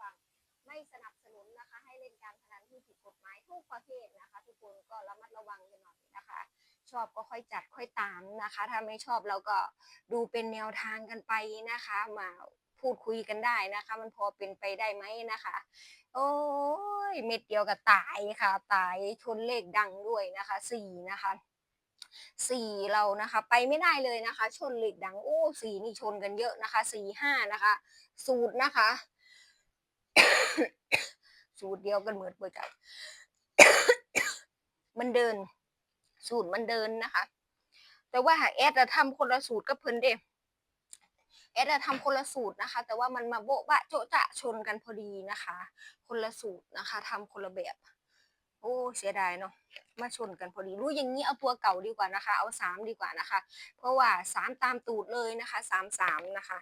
ฟัง ไม่สนับสนุนนะคะ ให้เล่นการพนันที่ผิดกฎหมายทุกประเภทนะคะ ทุกคนก็ระมัดระวังกันหน่อยนะคะ ชอบก็ค่อยจัดค่อยตามนะคะ ถ้าไม่ชอบเราก็ดูเป็นแนวทางกันไปนะคะ มาพูดคุยกันได้นะคะ มันพอเป็นไปได้ไหมนะคะ โอ้ยเม็ดเดียวกับตายค่ะ ตายชนเลขดังด้วยนะคะสี่นะคะสี่เรานะคะ ไปไม่ได้เลยนะคะ ชนเลขดังโอ้สี่นี่ชนกันเยอะนะคะสี่ห้านะคะ สูตรนะคะ สูตรเดียวกันเหมือนเปิดกันมันเดิน สูตรมันเดินนะคะ แต่ว่าแอดอะทำคนละสูตรกับเพิ่นเด้แอดอะทำคนละสูตรนะคะ แต่ว่ามันมาโบ๊ะบะโจจะชนกันพอดีนะคะ คนละสูตรนะคะทำคนละแบบ โอ้เสียดายเนาะมาชนกันพอดีรู้อย่างนี้เอาตัวเก่าดีกว่านะคะ เอาสามดีกว่านะคะ เพราะว่าสามตามตูดเลยนะคะสามสามนะคะ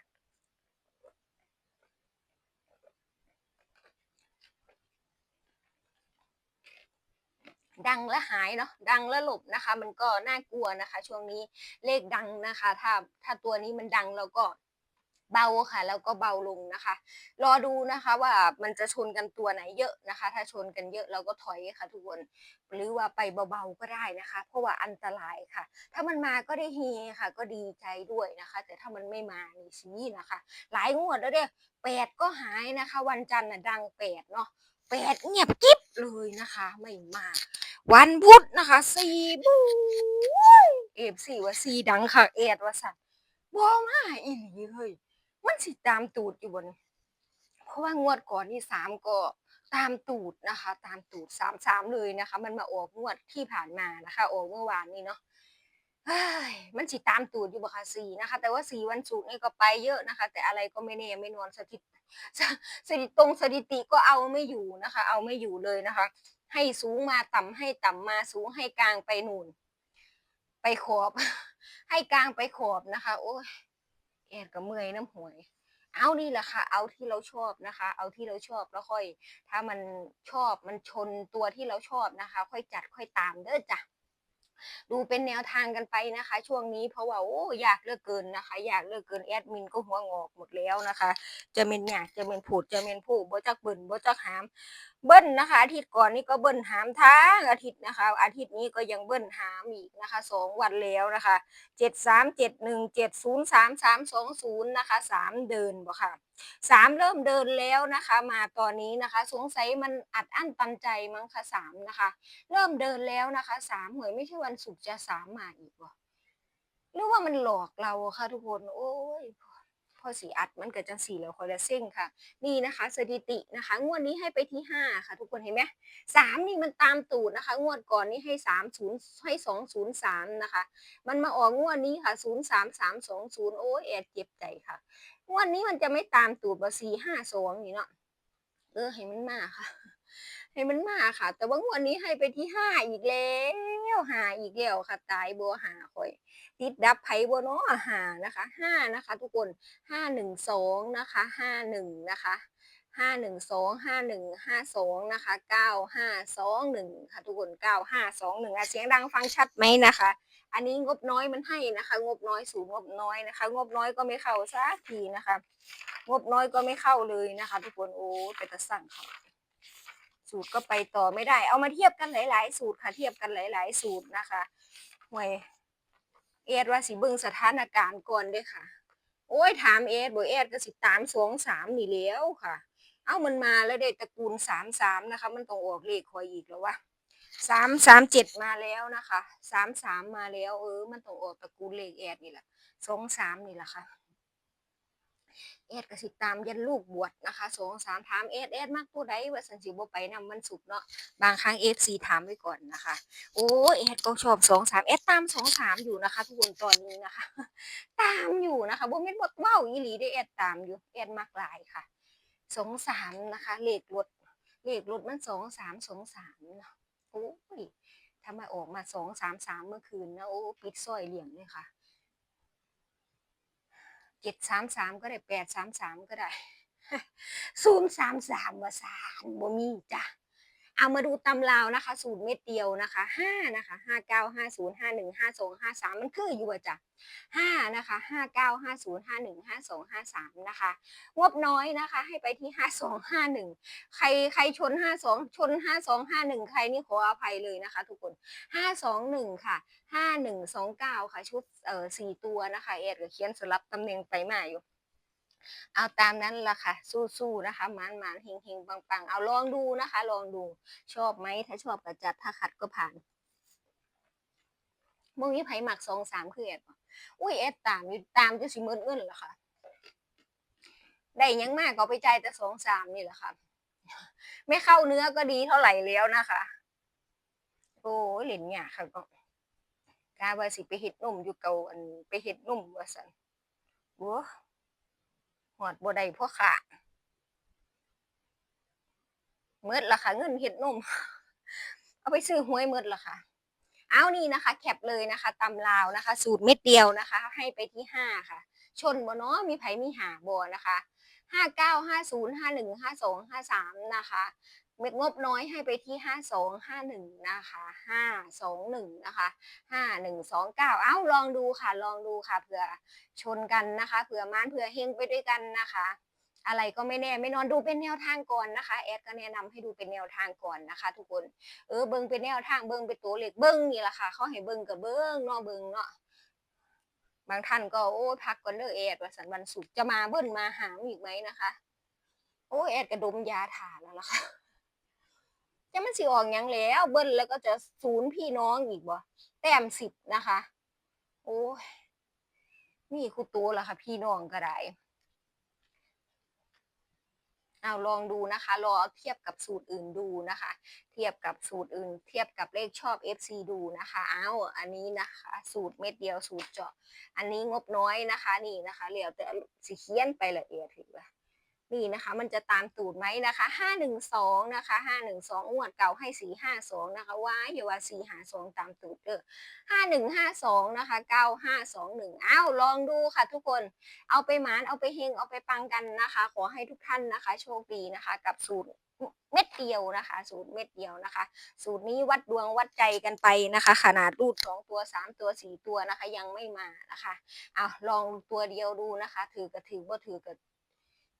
ดังและหายเนาะดังและหลบนะคะ มันก็น่ากลัวนะคะ ช่วงนี้เลขดังนะคะ ถ้าถ้าตัวนี้มันดังเราก็เบาค่ะ แล้วก็เบาลงนะคะ รอดูนะคะว่ามันจะชนกันตัวไหนเยอะนะคะ ถ้าชนกันเยอะเราก็ถอยค่ะ ทุกคนหรือว่าไปเบาๆก็ได้นะคะ เพราะว่าอันตรายค่ะ ถ้ามันมาก็ได้เฮค่ะ ก็ดีใจด้วยนะคะ แต่ถ้ามันไม่มานี่ชี้นะคะ หลายงวดแล้วเด้แปดก็หายนะคะ วันจันทร์น่ะดังแปดเนาะแปดเงียบกิ๊บ เลยนะคะไม่มา วันพุธนะคะสี่บูเอฟสี่ว่าสี่ดังค่ะเอ็ดว่าสัตว์บอมาอีหลีเฮ้ยมันสิตามตูดอยู่บน เพราะว่างวดก่อนนี่สามก็ตามตูดนะคะ ตามตูดสามสามเลยนะคะ มันมาออกงวดที่ผ่านมานะคะออกเมื่อวานนี้เนาะมันสิตามตูดอยู่บ่คะสี่นะคะ แต่ว่าสี่วันศุกร์นี่ก็ไปเยอะนะคะ แต่อะไรก็ไม่แน่ไม่นอนสถิต สถิติตรงสถิติก็เอาไม่อยู่นะคะ เอาไม่อยู่เลยนะคะ ให้สูงมาต่ำให้ต่ำมาสูงให้กลางไปนูนไปขอบ ให้กลางไปขอบนะคะ โอ้ยแอดก็เมื่อยน้ำหวย เอานี่แหละค่ะ เอาที่เราชอบนะคะ เอาที่เราชอบแล้วค่อย ถ้ามันชอบมันชนตัวที่เราชอบนะคะ ค่อยจัดค่อยตามเด้อจ้ะ ดูเป็นแนวทางกันไปนะคะ ช่วงนี้เพราะว่าโอ้อยากเลือกเกินนะคะ อยากเลือกเกินแอดมินก็หัวงอกหมดแล้วนะคะ จะเป็นอยากจะเป็นผูดจะเป็นผู้บ่จักเบิ่นบ่จักหามเบิ้ลนะคะอาทิตย์ก่อนนี่ก็เบิ้ลหามทั้งอาทิตย์นะคะ อาทิตย์นี้ก็ยังเบิ้ลหามอีกนะคะสองวันแล้วนะคะเจ็ดสามเจ็ดหนึ่งเจ็ดศูนย์สามสามสองศูนย์นะคะสามเดินบ่ค่ะสามเริ่มเดินแล้วนะคะ มาตอนนี้นะคะ สงสัยมันอัดอั้นตันใจมั้งคะสามนะคะ เริ่มเดินแล้วนะคะสามเหวยไม่ใช่วันศุกร์จะสามมาอีกวะหรือว่ามันหลอกเราค่ะทุกคน โอ้ยพอสีอัดมันเกิดจังสีแล้วคอยละเส้งค่ะ นี่นะคะ สถิตินะคะ งวดนี้ให้ไปที่ห้าค่ะ ทุกคนเห็นไหมสามนี่มันตามตูดนะคะ งวดก่อนนี่ให้สามศูนย์ให้สองศูนย์สามนะคะ มันมาออกงวดนี้ค่ะศูนย์สามสามสองศูนย์โอ้ยแอดเจ็บใจค่ะ งวดนี้มันจะไม่ตามตูดว่าสี่ห้าสองนี่เนาะเออให้มันมาค่ะ ให้มันมาค่ะ แต่ว่างวดนี้ให้ไปที่ห้าอีกแล้วหาอีกแล้วค่ะ ตายบัวหาคอย ติดดับไผ่บัวเนาะหานะคะห้านะคะ ทุกคนห้าหนึ่งสองนะคะห้าหนึ่งนะคะห้าหนึ่งสองห้าหนึ่งห้าสองนะคะเก้าห้าสองหนึ่งค่ะทุกคนเก้าห้าสองหนึ่งเสียงดังฟังชัดไหมนะคะ อันนี้งบน้อยมันให้นะคะ งบน้อยสูงงบน้อยนะคะ งบน้อยก็ไม่เข้าสักทีนะคะ งบน้อยก็ไม่เข้าเลยนะคะ ทุกคนโอ้ไปตะสั่งเขา สูตรก็ไปต่อไม่ได้ เอามาเทียบกันหลาย ๆ สูตรค่ะ เทียบกันหลาย ๆ สูตรนะคะห่วยเอ็ดว่าสิเบิ่งสถานการณ์ก่อนเด้อค่ะ โอ้ยถามเอสบอกเอสก็สิตามสองสามนี่แล้วค่ะ เอ้ามันมาแล้วได้ตระกูลสามสามนะคะ มันต้องออกเลขคอยอีกแล้ววะสามสามเจ็ดมาแล้วนะคะสามสามมาแล้ว เออ มันต้องออกตระกูลเลขแอดนี่แหละสองสามนี่แหละค่ะ เอสก็สิตามยันลูกบวชนะคะสองสามถามเอสเอสมากผู้ใดว่าสันสิบ่ไปนำมันสุกร์เนาะบางครั้งเอฟซีถามไว้ก่อนนะคะ โอ้เอสก็ชอบสองสามเอสตามสองสามอยู่นะคะ ทุกคนตอนนี้นะคะ ตามอยู่นะคะบ่แม่นบ่เว้าอีหลีได้แอดตามอยู่แอดมักหลายค่ะสองสามนะคะ เลขรถเลขรถมันสองสามสองสามเนาะโอ้ยถ้ามออกมาสองสามสามเมื่อคืนนะโอ้ปิดซอยเหลี่ยมเลยค่ะ เจ็ดสามสามก็ได้แปดสามสามก็ได้ศูนย์สามสามว่าสารบ่มีจ้ะ เอามาดูตำราวนะคะสูตรเม็ดเดียวนะคะห้านะคะห้าเก้าห้าศูนย์ห้าหนึ่งห้าสองห้าสามมันคืออยู่จ้ะห้านะคะห้าเก้าห้าศูนย์ห้าหนึ่งห้าสองห้าสามนะคะงบน้อยนะคะ ให้ไปที่ห้าสองห้าหนึ่งใครใครชนห้าสองชนห้าสองห้าหนึ่งใครนี่ขออภัยเลยนะคะ ทุกคนห้าสองหนึ่งค่ะห้าหนึ่งสองเก้าค่ะชุดเอ่อสี่ตัวนะคะเอ็ดก็เขียนสลับตำแหน่งไปมาอยู่ เอาตามนั้นละค่ะ สู้ๆนะคะหมานหมานๆเฮงเฮงปังปังๆ เอาลองดูนะคะ ลองดูชอบไหมถ้าชอบก็จัดถ้าขัดก็ผ่านมึงนี้ไผหมักสองสามคือเอ็ดอุ้ยเอ็ดตามอยู่ตามจะสิมินเงินเหรอคะได้ยังมากก็ไปใจแต่สองสามนี่แหละค่ะ ไม่เข้าเนื้อก็ดีเท่าไหร่แล้วนะคะโอ้ยเหรียญเนี่ยค่ะก็กาว่าสิไปเห็ดนุ่มอยู่เก่าอันไปเห็ดนุ่มว่าสันโอ้ อดบ่ได้พ่อขาเมิดละค่ะ เงินเห็ดนม เอาไปซื้อหวยเมิดละค่ะ เอานี่นะคะ แคปเลยนะคะตำลาวนะคะ สูตรเม็ดเดียวนะคะ ให้ไปที่ห้าค่ะ ชนบ่เนาะมีไผมีหาบ่นะคะห้าเก้าห้าศูนย์ห้าหนึ่งห้าสองห้าสามนะคะ งบน้อยให้ไปที่ห้าสองห้าหนึ่งนะคะห้าสองหนึ่งนะคะห้าหนึ่งสองเก้าเอ้า ลองดูค่ะ ลองดูค่ะ เผื่อชนกันนะคะ เผื่อม้าน เผื่อเฮงไปด้วยกันนะคะ อะไรก็ไม่แน่ ไม่นอนดูเป็นแนวทางก่อนนะคะ แอดก็แนะนำให้ดูเป็นแนวทางก่อนนะคะ ทุกคน เออ เบิ้งเป็นแนวทาง เบิ้งเป็นตัวเลข เบิ้งนี่แหละค่ะ เขาให้เบิ้งกับเบิ้งเนาะ เบิ้งเนาะบางท่านก็โอ้พักก่อนเด้อแอดว่าสันวันศุกร์จะมาเบิ้ลมาหาอีกไหมนะคะ โอ้แอดกระดมยาถ่าแล้วล่ะค่ะ จะมันสิออกยังแล้ว เบิ้ลแล้วก็จะศูนย์พี่น้องอีกบ่แต้มสิบนะคะ โอ้ยนี่คูตัวละค่ะ พี่น้องก็ได้เอาลองดูนะคะรอเทียบกับสูตรอื่นดูนะคะ เทียบกับสูตรอื่น เทียบกับเลขชอบ FC ดูนะคะเอาอันนี้นะคะ สูตรเม็ดเดียวสูตรเจาะ อันนี้งบน้อยนะคะ นี่นะคะเหลียวแต่สิเขียนไปละเอียดถือว่า นี่นะคะ มันจะตามตูดไหมนะคะห้าหนึ่งสองนะคะห้าหนึ่งสองงวดเก่าให้สี่ห้าสองนะคะว้ายอย่าว่าสี่หาสองตามตูดเด้อห้าหนึ่งห้าสองนะคะเก้าห้าสองหนึ่งอ้าวลองดูค่ะทุกคนเอาไปหมานเอาไปเฮงเอาไปปังกันนะคะ ขอให้ทุกท่านนะคะ โชคดีนะคะ กับสูตรเม็ดเดียวนะคะ สูตรเม็ดเดียวนะคะ สูตรนี้วัดดวงวัดใจกันไปนะคะ ขนาดรูดสองตัวสามตัวสี่ตัวนะคะ ยังไม่มานะคะเอาลองตัวเดียวดูนะคะ ถือกระถือบ่ถือกระ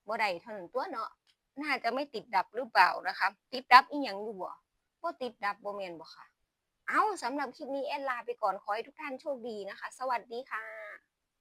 บ่ได้เท่านั้นตัวเนาะน่าจะไม่ติดดับหรือเปล่านะคะ ติดดับอีหยังอยู่บ่บ่ติดดับบ่แม่นบ่ค่ะ เอาสำหรับคลิปนี้แอนลาไปก่อนขอให้ทุกท่านโชคดีนะคะ สวัสดีค่ะ